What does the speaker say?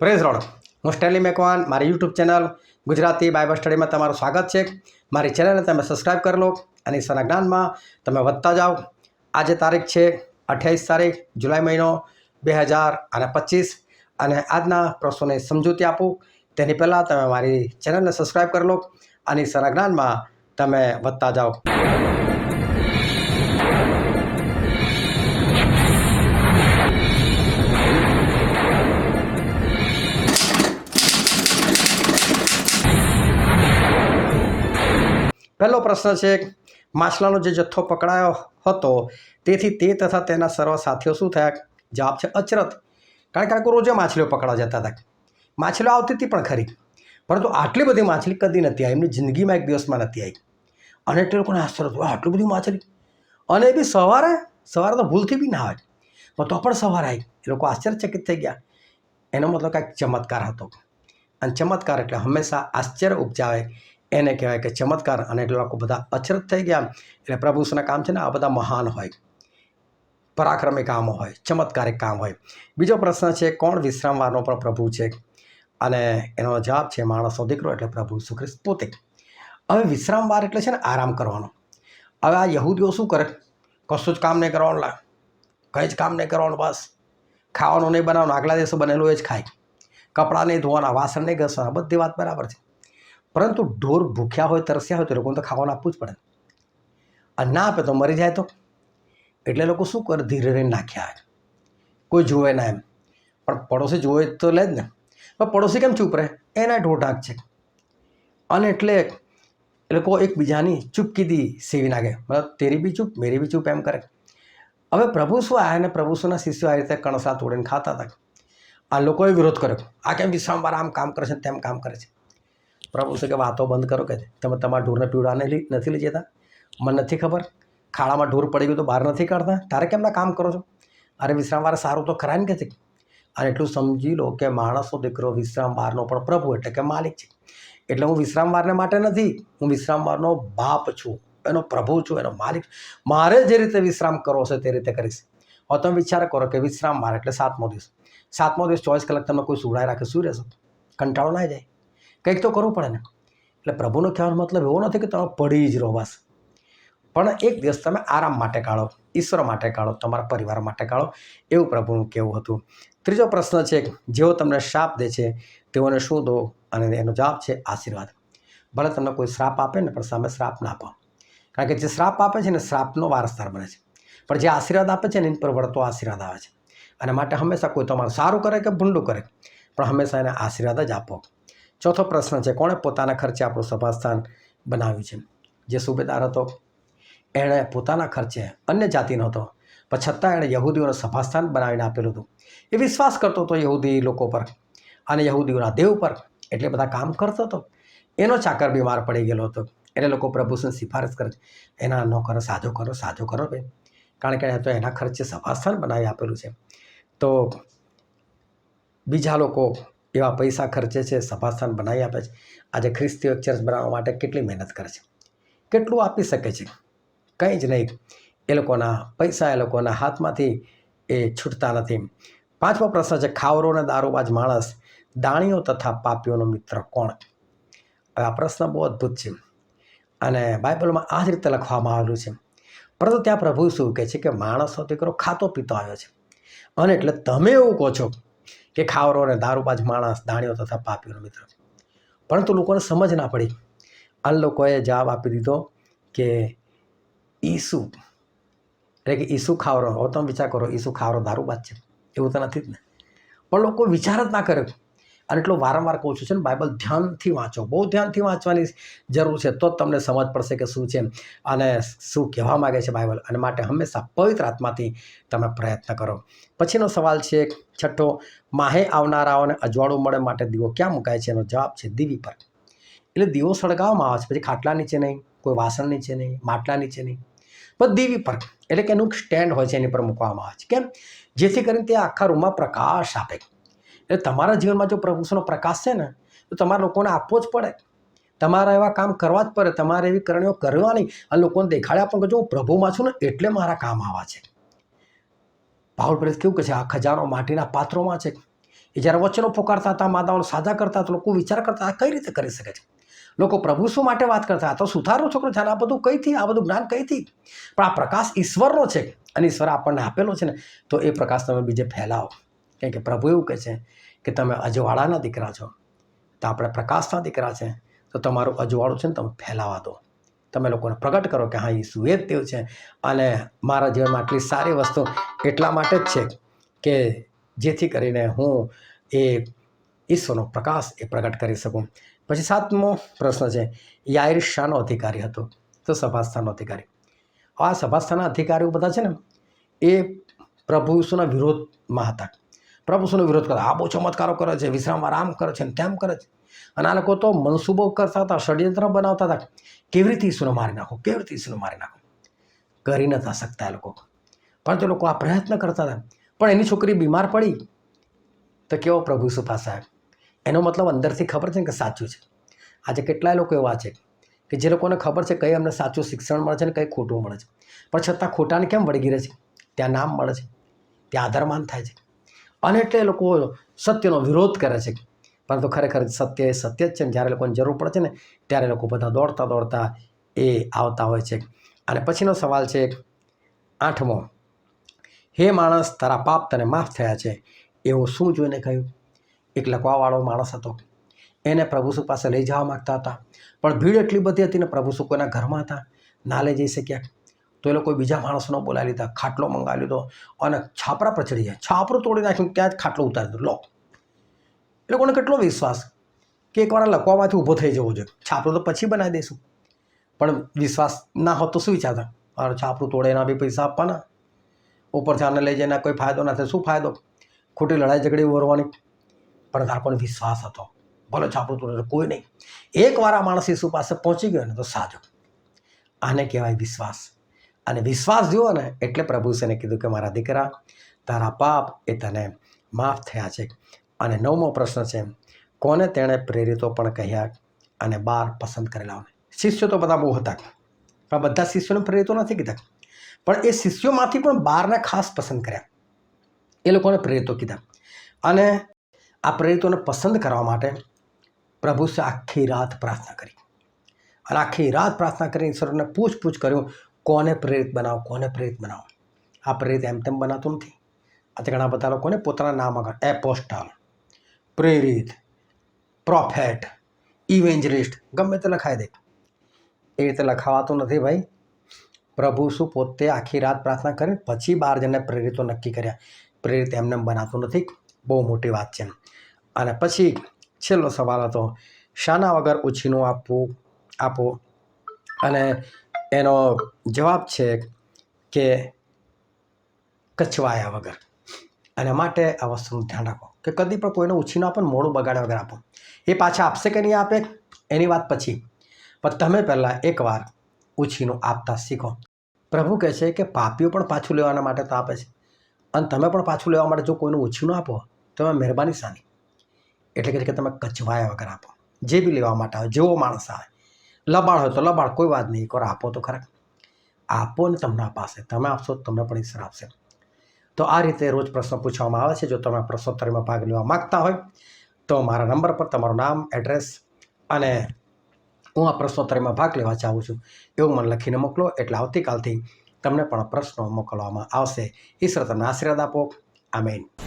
Praise Lord. હું Stanley Macwan, મારી YouTube channel Gujarati Bible સ્ટડીમાં તમારું સ્વાગત છે. મારી ચેનલને તમે સબસ્ક્રાઈબ કરી લો અને ઈશ્વરના જ્ઞાનમાં તમે વધતા જાઓ. આજે તારીખ છે અઠ્યાવીસ તારીખ, જુલાઈ મહિનો બે હજાર અને પચીસ અને આજના પ્રશ્નોને સમજૂતી આપું. તેની પહેલાં તમે મારી ચેનલને સબસ્ક્રાઈબ કરી લો અને ઈશ્વરના જ્ઞાનમાં તમે વધતા જાઓ. પહેલો પ્રશ્ન છે, માછલાનો જે જથ્થો પકડાયો હતો, તેથી તે તથા તેના સર્વ સાથીઓ શું થયા? જવાબ છે અચરત. કારણ કે રોજે માછલીઓ પકડા જતા હતા. માછલીઓ આવતી હતી પણ ખરી. પરંતુ આટલી બધી માછલી કદી નથી આવી. એમની જિંદગીમાં એક દિવસમાં નથી આવી. અને એટલે લોકોને આશ્ચર્ય થયું આટલી બધી માછલી. અને એ બી સવારે સવારે તો ભૂલથી બી ના આવે પણ તો પણ સવારે આવી. એ લોકો આશ્ચર્યચકિત થઈ ગયા. એનો મતલબ કાંઈક ચમત્કાર હતો. અને ચમત્કાર એટલે હંમેશા આશ્ચર્ય ઉપજાવે. એને કહેવાય કે ચમત્કાર અને લોકો બધા અચરત થઈ ગયા. એટલે પ્રભુના કામ છે ને આ બધા મહાન હોય. પરાક્રમી કામો હોય, ચમત્કારિક કામ હોય. બીજો પ્રશ્ન છે, કોણ વિશ્રામવારનો પણ પ્રભુ છે? અને એનો જવાબ છે, માણસનો દીકરો એટલે પ્રભુ સુખ્રિસ્ત પોતે. હવે વિશ્રામવાર એટલે છે ને આરામ કરવાનો. હવે આ યહૂદીઓ શું કરે? કશું જ કામ નહીં કરવાનું લા. કંઈ જ કામ નહીં કરવાનું બસ. ખાવાનું નહીં બનાવવાનું. આગલા દિવસે બનેલું એ જ ખાય. કપડાં નહીં ધોવાના, વાસણ નહીં ઘસવાના. બધી વાત બરાબર છે. પરંતુ ઢોર ભૂખ્યા હોય, તરસ્યા હોય તો લોકોને તો ખાવાનું આપવું જ પડે. અને ના આપે તો મરી જાય તો? એટલે લોકો શું કરે? ધીરે રહીને નાખ્યા કોઈ જુએ ના એમ. પણ પડોશી જુએ તો લે જ ને. પણ પડોશી કેમ ચૂપ રહે? એના ઢોર ઢાંક છે. અને એટલે એ લોકો એકબીજાની ચૂપકીદી સેવી નાખે. મતલબ તેરી બી ચૂપ, મેરી બી ચૂપ એમ કરે. હવે પ્રભુ શું આવ્યા અને પ્રભુ શુંના શિષ્યો આ રીતે કણસા તોડીને ખાતા હતા? આ લોકોએ વિરોધ કર્યો. આ કેમ વિશ્રામવાર આમ કામ કરે છે તેમ કામ કરે છે? પ્રભુ શું કે વાતો બંધ કરો કે તમે તમારા ઢોરને પીવડાને નથી લઈ જતા? મને નથી ખબર. ખાડામાં ઢોર પડી ગયું તો બહાર નથી કાઢતા? તારે કેમના કામ કરો છો? અરે વિશ્રામવાર સારું તો ખરા ને કે છે? અને એટલું સમજી લો કે માણસો દીકરો વિશ્રામવારનો પણ પ્રભુ એટલે કે માલિક છે. એટલે હું વિશ્રામવારને માટે નથી, હું વિશ્રામવારનો બાપ છું. એનો પ્રભુ છું, એનો માલિક મારે જે રીતે વિશ્રામ કરવો છે તે રીતે કરીશ. હવે તમે વિચાર કરો કે વિશ્રામવાર એટલે સાતમો દિવસ. સાતમો દિવસ ચોવીસ કલાક તમે કોઈ સુડાઈ રાખે, શું રહેશે? કંટાળો ના જાય. કંઈક તો કરવું પડે ને. એટલે પ્રભુનો કહેવાનો મતલબ એવો નથી કે તમે પડી જ રહો બસ. પણ એક દિવસ તમે આરામ માટે કાઢો, ઈશ્વર માટે કાઢો, તમારા પરિવાર માટે કાઢો, એવું પ્રભુનું કહેવું હતું. ત્રીજો પ્રશ્ન છે જેઓ તમને શ્રાપ દે છે તેઓને શું દો અને એનો જવાબ છે આશીર્વાદ. ભલે તમને કોઈ શ્રાપ આપે ને, પણ સામે શ્રાપ ના આપો. કારણ કે જે શ્રાપ આપે છે ને શ્રાપનો વારસદાર બને છે. પણ જે આશીર્વાદ આપે છે ને, એની પર વળતો આશીર્વાદ આવે છે. અને માટે હંમેશા કોઈ તમારું સારું કરે કે ભૂંડું કરે, પણ હંમેશા એને આશીર્વાદ જ આપો. ચોથો પ્રશ્ન છે, કોણે પોતાના ખર્ચે આપણું સભાસ્થાન બનાવ્યું છે? જે સુબેદાર હતો, એણે પોતાના ખર્ચે અન્ય જાતિનો હતો, પણ છતાં એણે યહૂદીઓને સભાસ્થાન બનાવીને આપેલું હતું. એ વિશ્વાસ કરતો હતો યહૂદી લોકો પર અને યહૂદીઓના દેવ પર એટલે બધા કામ કરતો હતો. એનો ચાકર બીમાર પડી ગયેલો હતો. એટલે લોકો પ્રભુસન સિફારસ કરે એના નોકરો સાજો કરો સાજો કરો ભાઈ. કારણ કે એણે તો એના ખર્ચે સભાસ્થાન બનાવી આપેલું છે. તો બીજા લોકો એવા પૈસા ખર્ચે છે, સભાસ્થાન બનાવી આપે છે. આજે ખ્રિસ્તીઓ ચર્ચ બનાવવા માટે કેટલી મહેનત કરે છે? કેટલું આપી શકે છે? કંઈ જ નહીં. એ લોકોના પૈસા, એ લોકોના હાથમાંથી એ છૂટતા નથી. પાંચમો પ્રશ્ન છે, ખાવરો અને દારૂબાજ માણસ દાણીઓ તથા પાપીઓનો મિત્ર કોણ? આ પ્રશ્ન બહુ અદ્ભુત છે. અને બાઇબલમાં આ જ રીતે લખવામાં આવેલું છે. પરંતુ ત્યાં પ્રભુ શું કહે છે કે માણસનો દીકરો ખાતો પીતો આવ્યો છે. અને એટલે તમે એવું કહો છો કે ખાવરો અને દારૂબાજ માણસ દાણીઓ તથા પાપીઓનો મિત્ર. પરંતુ લોકોને સમજ ના પડી. આ લોકોએ જવાબ આપી દીધો કે ઈસુ, એટલે કે ઈસુ ખાવરો. હવે તમે વિચાર કરો, ઈસુ ખાવરો, દારૂબાજ છે. એવું તો નથી જ ને. પણ લોકો વિચાર જ ના કરે. અને એટલું વારંવાર કહું છું છે ને, બાઇબલ ધ્યાનથી વાંચો, બહુ ધ્યાનથી વાંચવાની જરૂર છે, તો જ તમને સમજ પડશે કે શું છે અને શું કહેવા માગે છે બાઇબલ, અને માટે હંમેશા પવિત્ર આત્માથી તમે પ્રયત્ન કરો. પછીનો સવાલ છે, છઠ્ઠો, માહે આવનારાઓને અજવાળું મળે માટે દીવો ક્યાં મુકાય છે? એનો જવાબ છે, દીવી પર. એટલે દીવો સળગાવવામાં આવે છે, પછી ખાટલા નીચે નહીં, કોઈ વાસણ નીચે નહીં, માટલા નીચે નહીં. પણ દીવી પર, એટલે કે એનું સ્ટેન્ડ હોય છે, એની પર મૂકવામાં આવે છે. કેમ? જેથી કરીને તે આખા રૂમમાં પ્રકાશ આપે. એટલે તમારા જીવનમાં જો પ્રભુનો પ્રકાશ છે ને, તો તમારે લોકોને આપવો જ પડે. તમારા એવા કામ કરવા જ પડે. તમારે એવી કરણીઓ કરવાની. અને લોકોને દેખાડ્યા પણ કે જો હું પ્રભુમાં છું ને, એટલે મારા કામ આવા છે. પાઉલ પ્રેસ કેવું કે છે, આ ખજાનો માટીના પાત્રોમાં છે. એ જ્યારે વચનો પોકારતા હતા માતાઓને સાજા કરતા તો લોકો વિચાર કરતા કઈ રીતે કરી શકે છે? લોકો, પ્રભુ શું માટે વાત કરતા? આ તો સુધારો છોકરો છે આ બધું કઈથી આ બધું જ્ઞાન કઈથી પણ આ પ્રકાશ ઈશ્વરનો છે, અને ઈશ્વર આપણને આપેલો છે ને, તો એ પ્રકાશ તમે બીજે ફેલાવો. કેમ કે પ્રભુ એવું કહે છે કે તમે અજવાળાના દીકરા છો, તો આપણે પ્રકાશના દીકરા છે, તો તમારું અજવાળું છે ને તમે ફેલાવા દો. તમે લોકોને પ્રગટ કરો કે હા, ઈસુ એ જ દેવ છે. અને મારા જીવનમાં આટલી સારી વસ્તુ એટલા માટે જ છે કે જેથી કરીને હું એ ઈશ્વરનો પ્રકાશ એ પ્રગટ કરી શકું. પછી સાતમો પ્રશ્ન છે યાર શાનો અધિકારી હતો, તો સભાસ્થાનનો અધિકારી. આ સભાસ્થાના અધિકારીઓ બધા છે ને એ પ્રભુ ઈસુના વિરોધમાં હતા. પ્રભુ ઈસુનો વિરોધ કરતા આ બહુ ચમત્કારો કરે છે, વિશ્રામમાં આરામ કરે છે ને તેમ કરે છે. અને આ લોકો તો મનસૂબો કરતા હતા, ષડયંત્ર બનાવતા હતા. કેવી રીતે ઈસુને મારી નાખો? કેવી રીતે ઈસુને મારી નાખો? કરી નતા શકતા એ લોકો. પણ તે લોકો આ પ્રયત્ન કરતા હતા. પણ એની છોકરી બીમાર પડી તો કેવો પ્રભુ સુફા સાહેબ એનો મતલબ અંદરથી ખબર છે ને કે સાચું છે. આજે કેટલાય લોકો એવા છે કે જે લોકોને ખબર છે કઈ અમને સાચું શિક્ષણ મળે છે ને કઈ ખોટું મળે છે. પણ છતાં ખોટાને કેમ વળગી રહે છે? ત્યાં નામ મળે છે. ત્યાં આધારમાન થાય છે. અને એટલે લોકો સત્યનો વિરોધ કરે છે. પરંતુ ખરેખર સત્ય એ સત્ય જ છે ને જ્યારે લોકોને જરૂર પડે છે ને ત્યારે લોકો બધા દોડતા દોડતા એ આવતા હોય છે. અને પછીનો સવાલ છે આઠમો. હે માણસ, તારા પાપ તને માફ થયા છે. એવું શું જોઈને કહ્યું? એક લખવાવાળો માણસ હતો. એને પ્રભુસુ પાસે લઈ જવા માગતા હતા. પણ ભીડ એટલી બધી હતી ને પ્રભુસુ કોઈના ઘરમાં હતા. ના લઈ જઈ શક્યા. તો એ લોકો બીજા માણસનો બોલાવી લીધા, ખાટલો મંગાવી લીધો અને છાપરા પર ચડી જાય છાપરું તોડી નાખ્યું ત્યાં જ ખાટલો ઉતારી દીધો. લો. એ લોકોને કેટલો વિશ્વાસ કે એકવાર લખવામાંથી ઊભો થઈ જવો જોઈએ છાપરું તો પછી બનાવી દઈશું. પણ વિશ્વાસ ના હોત તો શું વિચારતા? મારે છાપરું તોડે એના બી પૈસા આપવાના. ઉપરથી આને લઈ જઈને કોઈ ફાયદો ના થાય. શું ફાયદો? ખોટી લડાઈ ઝઘડી વરવાની પણ તાર કોને વિશ્વાસ હતો. ભલે છાપરું તોડે કોઈ નહીં. એકવાર આ માણસ ઈસુ પાસે પહોંચી ગયો ને તો સાજો આને કહેવાય વિશ્વાસ. અને વિશ્વાસ જુઓ ને, એટલે પ્રભુ સેને કીધું કે મારા દીકરા, તારા પાપ એ તને માફ થયા છે. અને નવમો પ્રશ્ન છે, કોને તેણે પ્રેરિતો પણ કહ્યા અને બાર પસંદ કરેલા શિષ્યો તો બધા બહુ હતા. પણ બધા શિષ્યોને પ્રેરિતો નથી કીધા. પણ એ શિષ્યોમાંથી પણ બારને ખાસ પસંદ કર્યા. એ લોકોને પ્રેરિતો કીધા. અને આ પ્રેરિતોને પસંદ કરવા માટે પ્રભુ સે આખી રાત પ્રાર્થના કરી. અને આખી રાત પ્રાર્થના કરી ઈશ્વરને પૂછપૂછ કર્યું કોને પ્રેરિત બનાવો, કોને પ્રેરિત બનાવો? આ પ્રેરિત એમ તેમ બનાતું નથી. આજે ઘણા બધા લોકોને પોતાના નામ આગળ એપોસ્ટલ, પ્રેરિત, પ્રોફેટ, ઇવેન્જલિસ્ટ ગમે તે લખાઈ દે. એ રીતે લખાવાતું નથી ભાઈ. પ્રભુ શું પોતે આખી રાત પ્રાર્થના કરીને પછી બાર જણને પ્રેરિતો નક્કી કર્યા. પ્રેરિત એમને બનાતું નથી. બહુ મોટી વાત છે અને પછી છેલ્લો સવાલ હતો, શાના વગર ઉછીનું આપવું, આપો? અને એનો જવાબ છે કે કચવાયા વગર. અને માટે આ વસ્તુનું ધ્યાન રાખો કે કદી પણ કોઈને ઉછીનો આપો ને મોડું બગાડ્યા વગર આપો. એ પાછા આપશે કે નહીં આપે? એની વાત પછી. પણ તમે પહેલાં એકવાર ઉછીનું આપતા શીખો. પ્રભુ કહે છે કે પાપીઓ પણ પાછું લેવાના માટે તો આપે છે. અને તમે પણ પાછું લેવા માટે જો કોઈનું ઉછીનું આપો, તો મહેરબાની સાની. એટલે કે તમે કચવાયા વગર આપો. જે બી લેવા માટે આવે, જેવો માણસ આવે. લબાડ હોય તો લબાડ, કોઈ વાત નહીં. કરો આપો તો ખરા. આપો ને તમને પાસે તમે આપશો તમને પણ ઈશ્વર આપશે. તો આ રીતે રોજ પ્રશ્ન પૂછવામાં આવે છે. જો તમે પ્રશ્નોત્તરીમાં ભાગ લેવા માગતા હોય, તો મારા નંબર પર તમારું નામ, એડ્રેસ અને હું આ પ્રશ્નોત્તરીમાં ભાગ લેવા ચાહું છું. એવું મને લખીને મોકલો. એટલે આવતીકાલથી તમને પણ પ્રશ્નો મોકલવામાં આવશે. ઈશ્વર તમને આશીર્વાદ આપો. આમેન.